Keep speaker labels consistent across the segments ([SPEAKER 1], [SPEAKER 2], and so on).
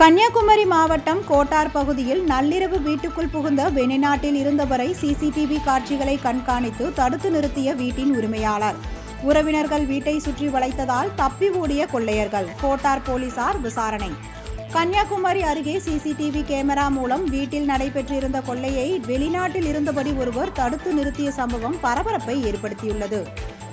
[SPEAKER 1] கன்னியாகுமரி மாவட்டம் கோட்டார் பகுதியில் நள்ளிரவு வீட்டுக்குள் புகுந்த வெளிநாட்டில் இருந்தவரை சிசிடிவி காட்சிகளை கண்காணித்து தடுத்து நிறுத்திய வீட்டின் உரிமையாளர். உறவினர்கள் வீட்டை சுற்றி வளைத்ததால் தப்பி ஓடிய கொள்ளையர்கள். கோட்டார் போலீசார் விசாரணை. கன்னியாகுமரி அருகே சிசிடிவி கேமரா மூலம் வீட்டில் நடைபெற்றிருந்த கொள்ளையை வெளிநாட்டில் இருந்தபடி ஒருவர் தடுத்து நிறுத்திய சம்பவம் பரபரப்பை ஏற்படுத்தியுள்ளது.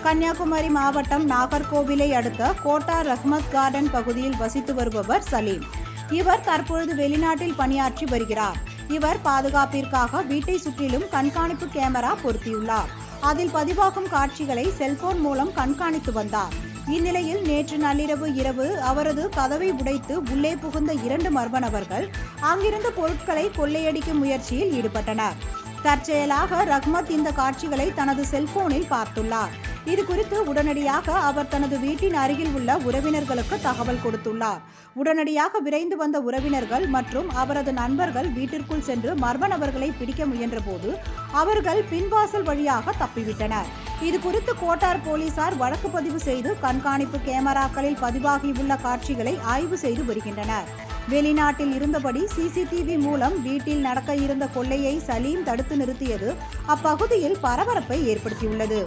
[SPEAKER 1] கன்னியாகுமரி மாவட்டம் நாகர்கோவிலை அடுத்த கோட்டார் ரஹ்மத் கார்டன் பகுதியில் வசித்து வருபவர் சலீம். இவர் தற்பொழுது வெளிநாட்டில் பணியாற்றி வருகிறார். இவர் பாதுகாப்பிற்காக வீட்டை சுற்றிலும் கண்காணிப்பு கேமரா பொருத்தியுள்ளார். அதில் பதிவாகும் காட்சிகளை செல்போன் மூலம் கண்காணித்து வந்தார். இந்நிலையில் நேற்று நள்ளிரவு இரவு அவரது கதவை உடைத்து உள்ளே புகுந்த இரண்டு மர்ம நபர்கள் அங்கிருந்த பொருட்களை கொள்ளையடிக்கும் முயற்சியில் ஈடுபட்டனர். தற்செயலாக ரஹ்மத் இந்த காட்சிகளை தனது செல்போனில் பார்த்துள்ளார். இது குறித்து உடனடியாக அவர் தனது வீட்டின் அருகில் உள்ள உறவினர்களுக்கு தகவல் கொடுத்துள்ளார். உடனடியாக விரைந்து வந்த உறவினர்கள் மற்றும் அவரது நண்பர்கள் வீட்டிற்குள் சென்று மர்ம நபர்களை பிடிக்க முயன்றபோது அவர்கள் பின்வாசல் வழியாக தப்பிவிட்டனர். இது குறித்து கோட்டார் போலீசார் வழக்கு பதிவு செய்து கண்காணிப்பு கேமராக்களில் பதிவாகியுள்ள காட்சிகளை ஆய்வு செய்து வருகின்றனர். வெளிநாட்டில் இருந்தபடி சிசிடிவி மூலம் வீட்டில் நடக்க இருந்த கொள்ளையை சலீம் தடுத்து நிறுத்தியது அப்பகுதியில் பரபரப்பை ஏற்படுத்தியுள்ளது.